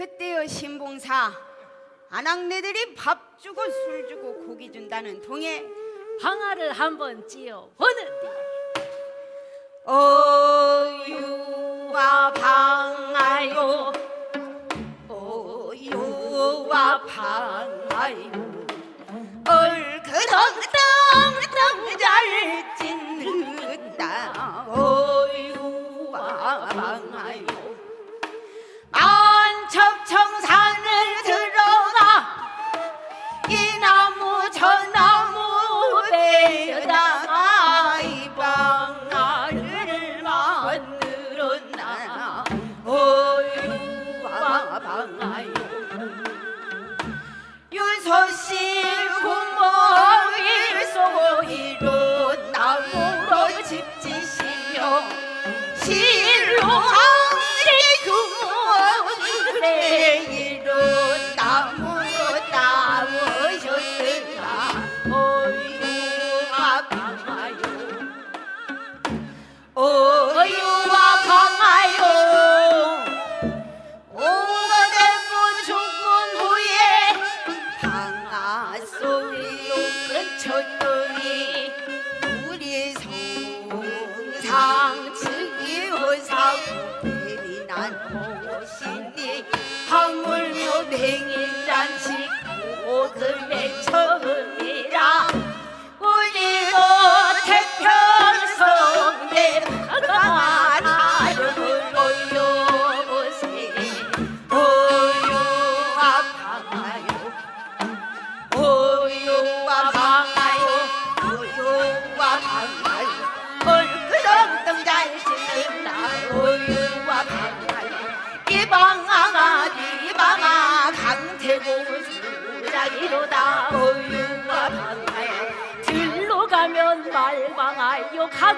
그때요 신봉사 아낙네들이 밥 주고 술 주고 고기 준다는 동에 방아를 한번 찧어 보는데 어유와 방 어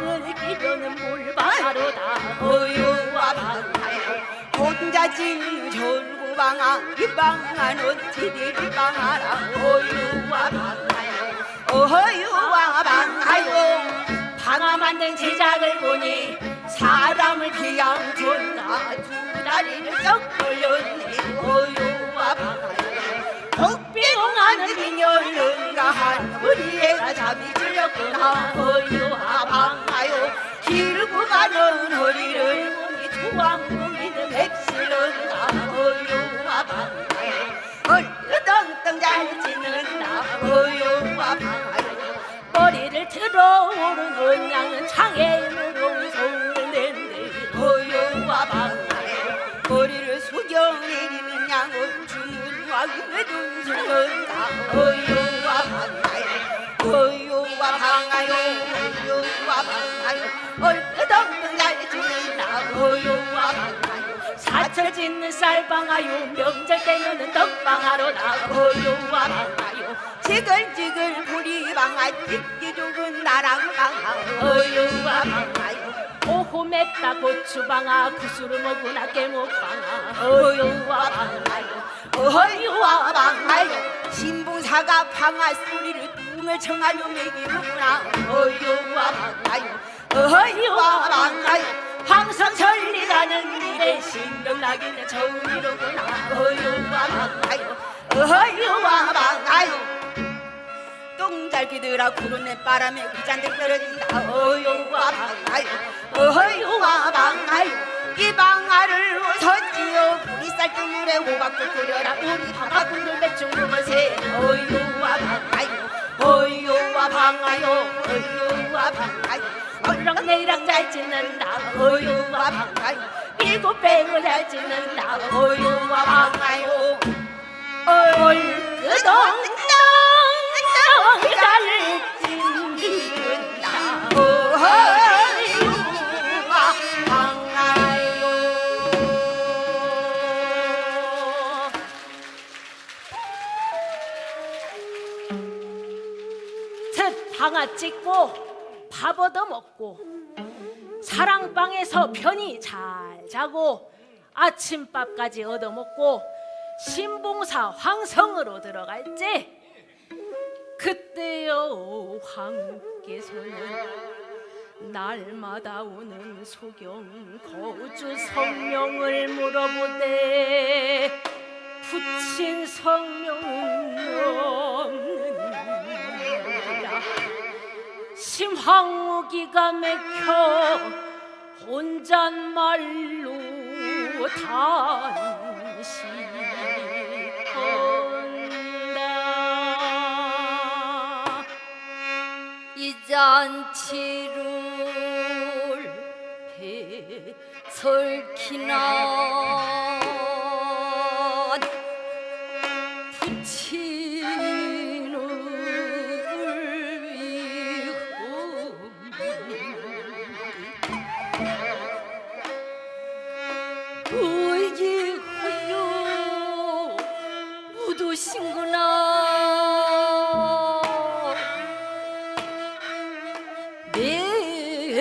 강을 끼면은 물방아로다 오유와 방아요 혼자 진 절구방아 이 방아는 지들이 방아라. 오유와 방아요? 오유와 방아요? 방아 만든 제작을 보니 사람을 그냥 존나 두 다리를 쩍 오유와 방아요 독비공하는 민열른가 한 애가 잠이 들렸구나. 어유와 방아요. 길고 가는 허리를 보니 주왕궁이는 백실른가? 어유와 방아요 어유와 방아요 어유와 방아요 어유와 얼렁덩 잘 찢는다 어유와 방아요 사철 짓는 쌀방아요 명절 때면은 떡방아로다 어유와 방아요. 지글지글 부리방아 찢기 죽은 나랑 방아 어유와 방아요. 오후 맵다 고추방아 구수로 먹으나 깨목방아. 어유와 방아요 어유와 방아요 신봉사가 방아 소리를 뚱을 청하며 매기는구나. 어유와 방아요 어유와 방아요 항상 전리가는 일에 신명나기는 저울이로구나. 어유와 방아요 어유와 방아요 똥잘기들아 구름내 바람에 구잔들 떨어진다. 어유와 방아요 어유와 방아요 이 방아를 웃었지요 우리 쌀뜨물에 호박도 끓여라. 우리 방아꾼들 배추 먹으세. 어유와 방아요 어유와 방아요 어유와 방아요. 얼렁 내랑 잘 짓는다. 어유와 방아요. 일곱 뱅을 잘 짓는다. 어유와 방아요. 얼그덩덩 찍고 밥 얻어 먹고 사랑방에서 편히 잘 자고 아침밥까지 얻어 먹고 신봉사 황성으로 들어갈지 그때요 황께서는 날마다 오는 소경 거주 성명을 물어보되 붙인 성명은 없 심황무기가 막혀 혼잣말로 단시건다. 이 잔치를 해설키나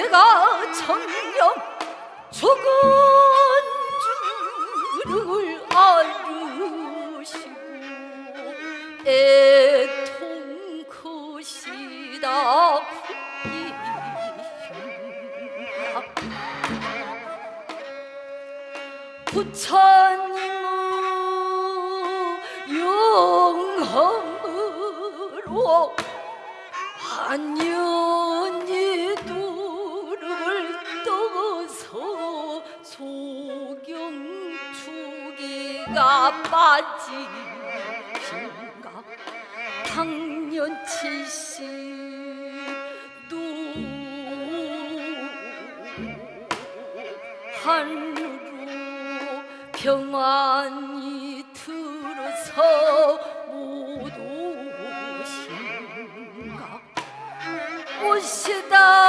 내가 천명 죽은 줄을 알으시고 애통 크시다. 부처님의 영험으로 한년 소경추기가 빠지신가 당년 칠십도. 하늘로 평안히 들어서 못 오신가? 오시다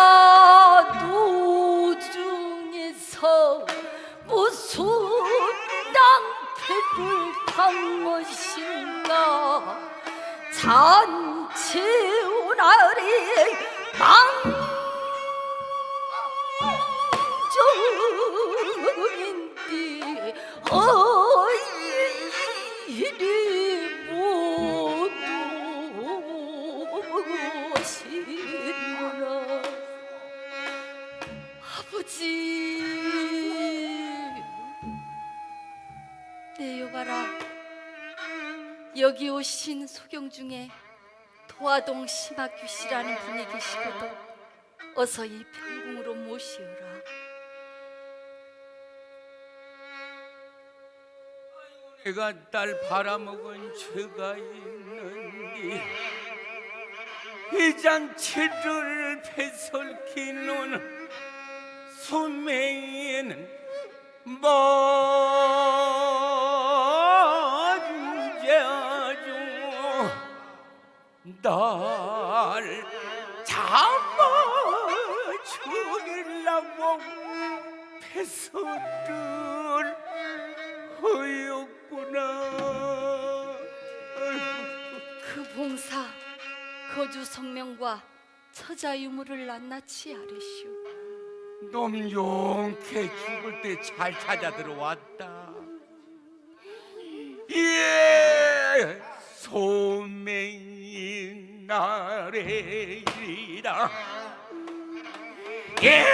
잔치 오나리 망정인데 어이리 못 오시구나 아버지. 내 여봐라. 여기 오신 소경 중에 도 화동 심학규 씨라는 분이 계시거든 어서 이 병궁으로 모시오라. 내가 딸 팔아먹은 죄가 있는데 이 잔치를 배설키는 소매에는 먼 날 잡아 죽이려고 배설을 허였구나. 그 봉사 거주 성명과 처자 유무를 낱낱이 아뢰시오. 놈 용케 죽을 때 잘 찾아 들어왔다. 예 소맹 이 나래이다 예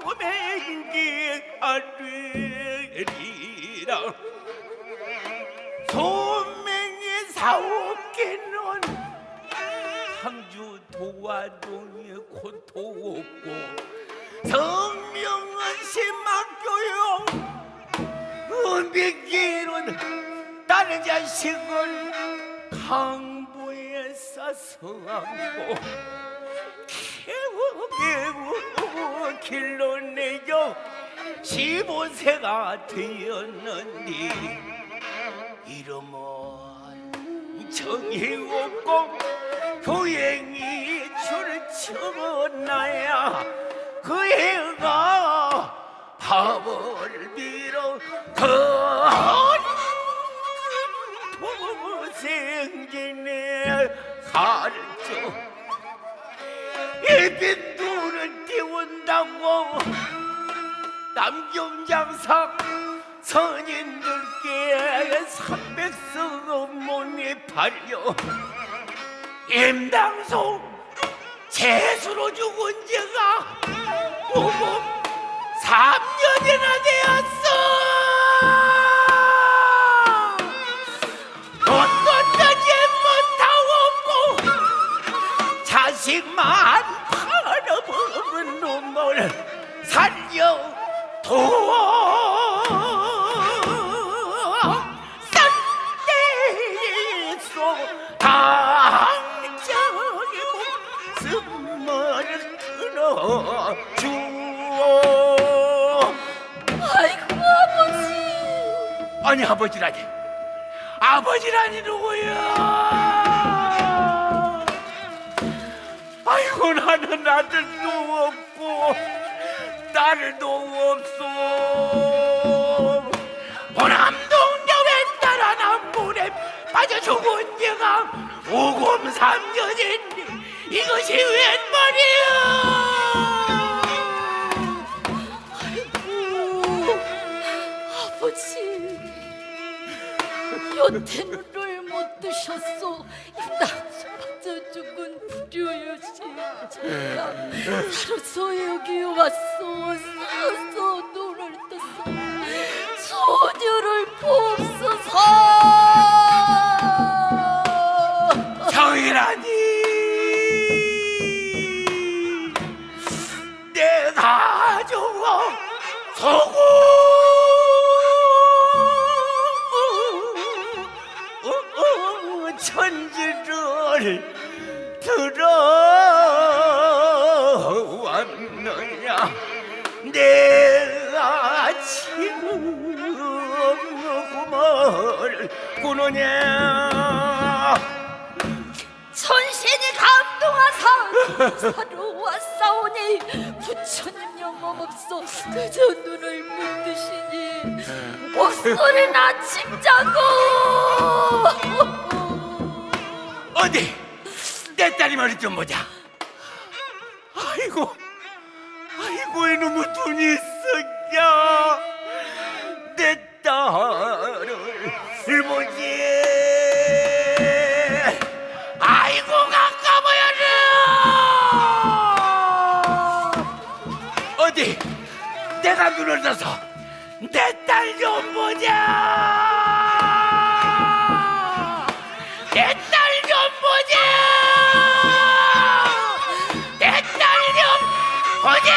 소맹이 아래이다 소맹이 사옵기는 항주 도화동에 고토 없고 성명은 심학교용 은비기는 다른 자식을 강보에 싸서 안고 개우개우 길로 내겨 15세가 되었는데 이름은 정이 없고 교행이 쳐나야 그 애가 밥을 빌어 그 생기네 가르쳐. 예빈 눈을 띄운다고 남경장사 선인들께 삼백석 몸이 팔려. 임당소 재수로 죽은 지가 무급 끊어주오 아이고 아버지. 아니 아버지라니. 아버지라니 누구야? 아이고 나는 아들도 없고 딸도 없소 호남동녀에 따라 남물에 빠져 죽은 제가 오곰 삼년인데 이것이 웬 말이야 여태 눈을 못 입당수 빠져 죽은 불효여시 살아서 여기 왔소. 살아서 눈을 떴소. 소녀를 봅소서. 정이라니. 내가 좋아 서구 들어왔느냐? 내가 지금 구멍을 꾸느냐? 천신이 감동하사 사로와 싸우니 부처님 영업 없어 그저 눈을 못 뜨시니 목소리나 침자고 어디? 내 딸이 말이 좀 보자. 아이고 아이고 이놈의 눈이 썩야 내 딸을 보지 아이고 가까워야라 어디? 내가 눈을 떠서 내 딸 좀 보자. 내딸좀 보자! 내 딸 좀 보자!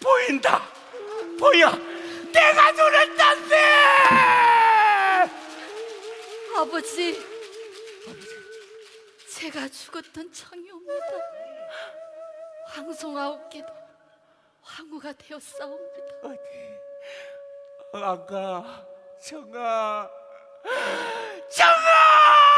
보인다. 보여. 내가 눈을 떴네. 아버지 제가 죽었던 청이옵니다. 황송아홉께도 황후가 되었사옵니다. 아가 정아 정아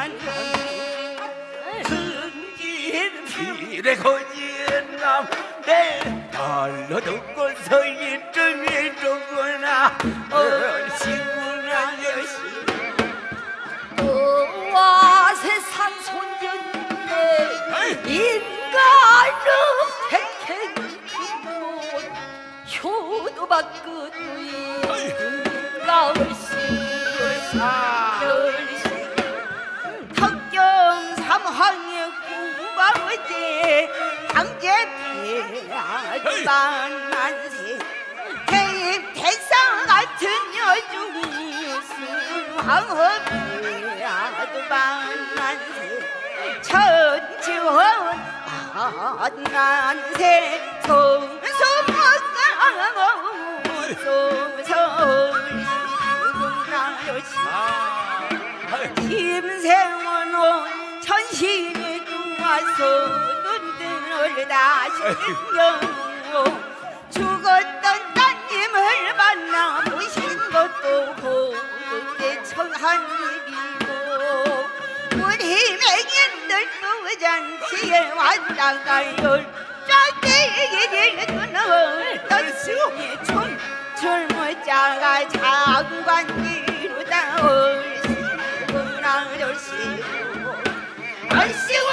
시반 흥진 필에 거진 남내 달러 듣고서 이쯤이 누구나 얼씨구나 여시 와 세상 손견인데 인간은 백행기도 효도 받고 만만세 대입 대상 같은 여중이 폐하도 만만세 천지원 만만세 송송소서울시구나요시 김생원 온 천신이 두와서 눈등을 다시 영 웅 죽었던 따님을 만나 보신 것도 고국의 천한 일이고 우리 맹인들 부장치에 왔다가요 짝대기를 끊어 떠시니 춤 젊은 자가 장관이로다 얼씨구나 얼씨구 얼씨구